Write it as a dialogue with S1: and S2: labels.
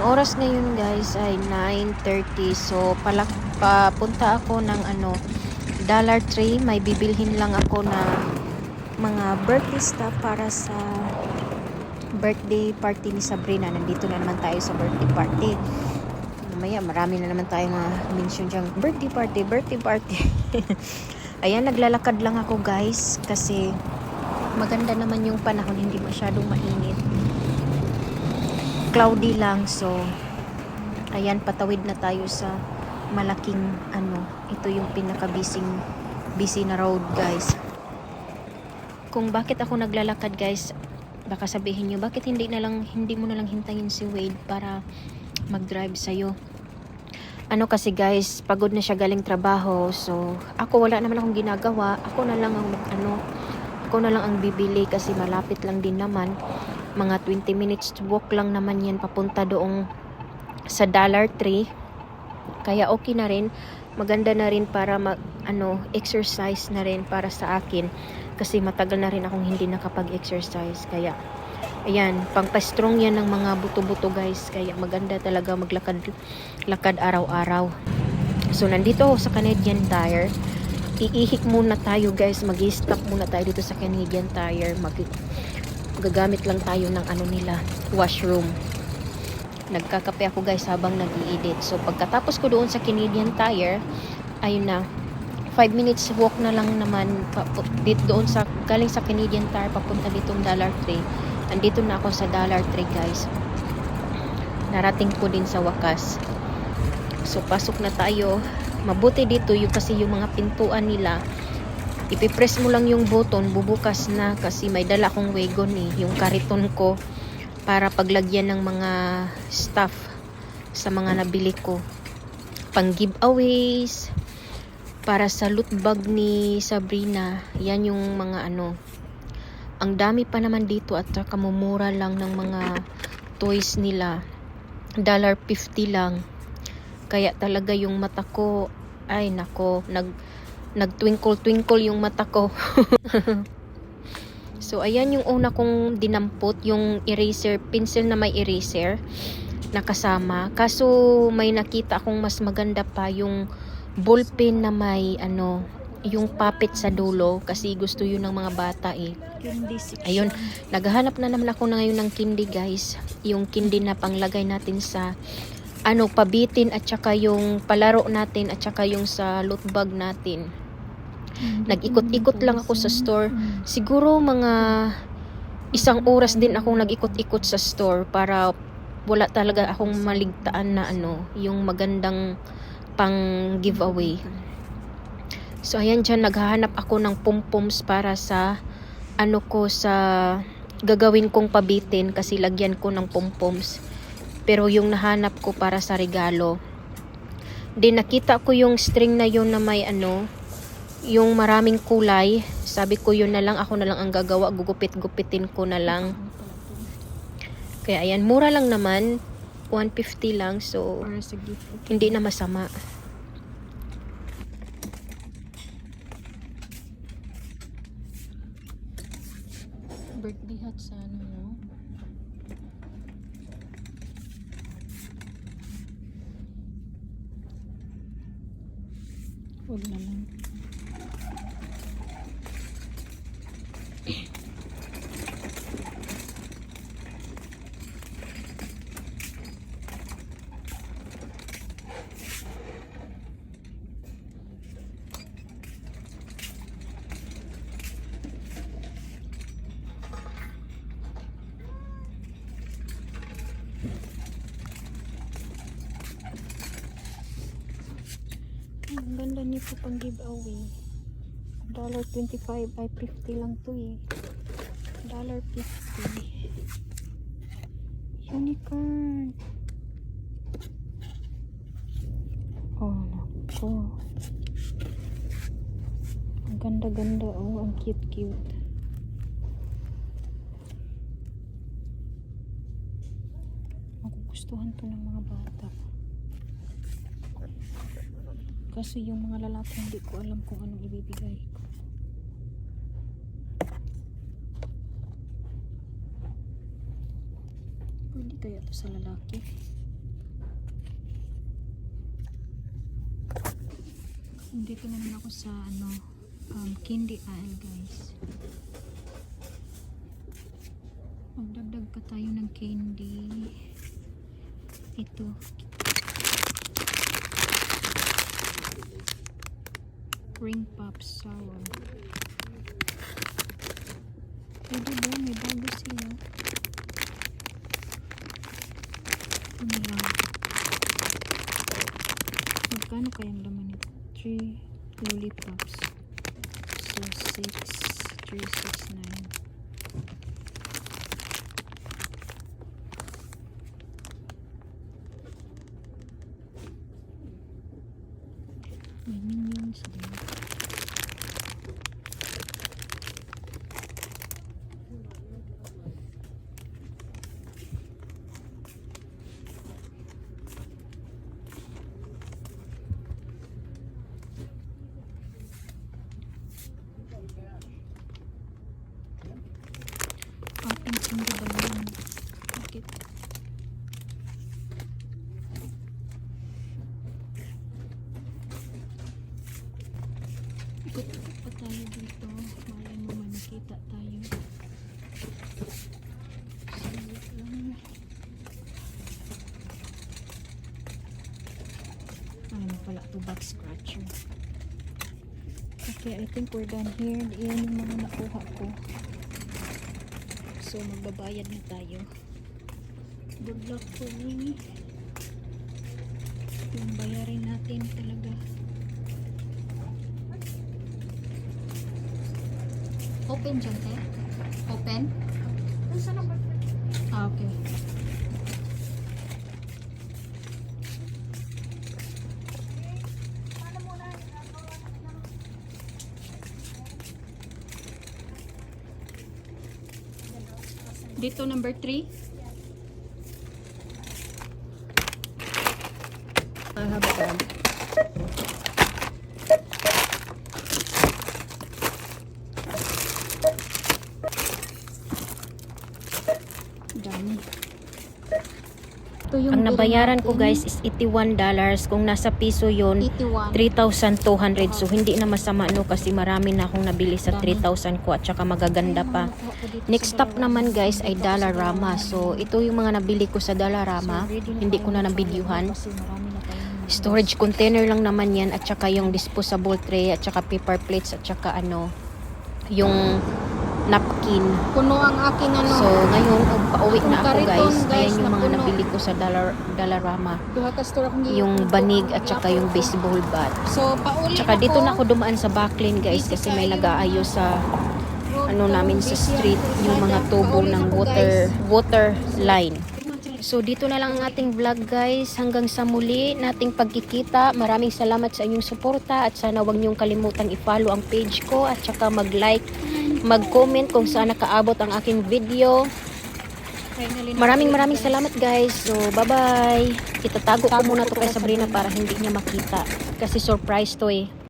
S1: Ang oras ngayon guys ay 9.30 so palak papunta ako ng ano Dollar Tree. May bibilhin lang ako na mga birthday stuff para sa birthday party ni Sabrina. Nandito na naman tayo sa birthday party. Mamaya marami na naman tayo mga mention dyan birthday party birthday party. Ayan naglalakad lang ako guys kasi maganda naman yung panahon. Hindi masyadong mainit cloudy lang so ayan patawid na tayo sa malaking ano ito yung pinaka busy busy na road guys. Kung bakit ako naglalakad guys baka sabihin nyo bakit hindi na lang hindi mo na lang hintayin si Wade para mag-drive sa'yo? Ano kasi guys pagod na siya galing trabaho so ako wala naman akong ginagawa. Ako na lang ang ano ako na lang ang bibili kasi malapit lang din naman mga 20 minutes walk lang naman yan papunta doong sa Dollar Tree. Kaya okay na rin. Maganda na rin para mag ano exercise na rin para sa akin. Kasi matagal na rin akong hindi nakapag-exercise. Kaya ayan pangpa-strong yan ng mga buto-buto guys. Kaya maganda talaga maglakad lakad araw-araw. So nandito ako sa Canadian Tire. Iihik muna tayo guys. Mag stop muna tayo dito sa Canadian Tire. Mag gagamit lang tayo ng ano nila washroom. Nagkakape ako guys habang nag edit so pagkatapos ko doon sa Canadian Tire ayun na 5 minutes walk na lang naman dito doon sa galing sa Canadian Tire papunta ditong Dollar Tree. Andito na ako sa Dollar Tree guys. Narating ko din sa wakas. So pasok na tayo. Mabuti dito yung kasi yung mga pintuan nila ipipress mo lang yung button bubukas na kasi may dala akong wagon eh yung kariton ko para paglagyan ng mga stuff sa mga nabili ko. Pang giveaways para sa loot bag ni Sabrina yan yung mga ano. Ang dami pa naman dito at saka mumura lang ng mga toys nila. Dollar 50 lang. Kaya talaga yung mata ko ay nako nag nag twinkle twinkle yung mata ko So, ayan yung una kong dinampot, yung eraser, pencil na may eraser na kasama. Kaso, may nakita akong mas maganda pa yung ballpen na may, ano, yung puppet sa dulo. Kasi gusto yun ng mga bata eh. Ayun, naghahanap na naman ako na ngayon ng candy guys. Yung candy na panglagay natin sa ano, pabitin at saka yung palaro natin at saka yung sa loot bag natin. Nag-ikot-ikot lang ako sa store. Siguro mga isang oras din akong nag-ikot-ikot sa store para wala talaga akong maligtaan na ano, yung magandang pang giveaway. So ayan dyan, naghahanap ako ng pom-poms para sa ano ko sa gagawin kong pabitin kasi lagyan ko ng pom-poms. Pero yung nahanap ko para sa regalo. Then nakita ko yung string na yun na may ano, yung maraming kulay, sabi ko yun na lang, ako na lang ang gagawa, gugupit-gupitin ko na lang. Kaya ayan, mura lang naman, 150 lang, so hindi na masama.
S2: Birthday hat sa ano, no? Huwag na lang.
S1: Ang ganda nito pang giveaway. Dollar 25 ay 50 lang to eh. Dollar 50. Unicorn. Oh, nako. Ang ganda-ganda oh, ang cute-cute. Magugustuhan to ng mga bata. Kasi yung mga lalaki hindi ko alam kung anong ibibigay ko. Pwede kaya to sa lalaki?
S2: Dito naman ako sa ano, um, candy aisle guys. Magdagdag pa tayo ng candy. Ito, Ring pop sour. Pwede ba? May bago sila. Ano lang? Magkano kayang laman nito? 3 lollipops. So, 6, 3, 6, 9. May minions din. Ating hindi ba yan? Bakit? Ikot pa tayo dito. Malay mo man nakita tayo. Saglit lang. Ano pala to back scratcher. Okay, I think we're done here. Iyan yung mga nakuha ko. So, magbabayad na tayo. Good luck for me. Yung bayarin natin talaga. Open dyan, te? Open? Ah, okay. Dito number 3. I have a yung
S1: Ang nabayaran ko guys is 81 dollars. Kung nasa piso yon
S2: 81.
S1: 3,200. So, hindi na masama no kasi marami na akong nabili sa
S2: Dami.
S1: 3,000 ko at saka magaganda pa. Next stop naman guys ay Dollarama. So, ito yung mga nabili ko sa Dollarama. Hindi ko na nabidyuhan. Storage container lang naman yan at saka yung disposable tray at saka paper plates at saka ano yung napkin.
S2: Puno ang aking ano.
S1: So, ngayon, um, pauwi na ako guys.
S2: guys,
S1: Ayan yung mga nabili ko sa
S2: store akong
S1: Yung banig at saka yung baseball bat.
S2: So, pauli
S1: Tsaka dito na ako dumaan sa backlane guys kasi may nag-aayos sa ano namin sa street yung mga tubo ng water water line. So dito na lang ang ating vlog guys. Hanggang sa muli nating pagkikita. Maraming salamat sa inyong suporta at sana wag niyong kalimutang i-follow ang page ko at saka mag-like, mag-comment kung saan nakaabot ang aking video. Maraming maraming salamat guys. So bye-bye. Itatago ko muna to kay
S2: Sabrina.
S1: para hindi niya makita kasi surprise to eh.